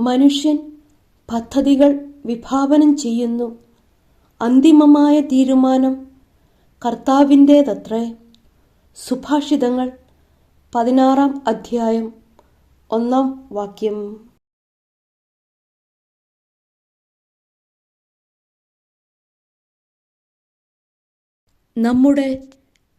മനുഷ്യൻ പദ്ധതികൾ വിഭാവനം ചെയ്യുന്നു. അന്തിമമായ തീരുമാനം കർത്താവിന്റേതത്രേ. സുഭാഷിതങ്ങൾ പതിനാറാം അധ്യായം ഒന്നാം വാക്യം. നമ്മുടെ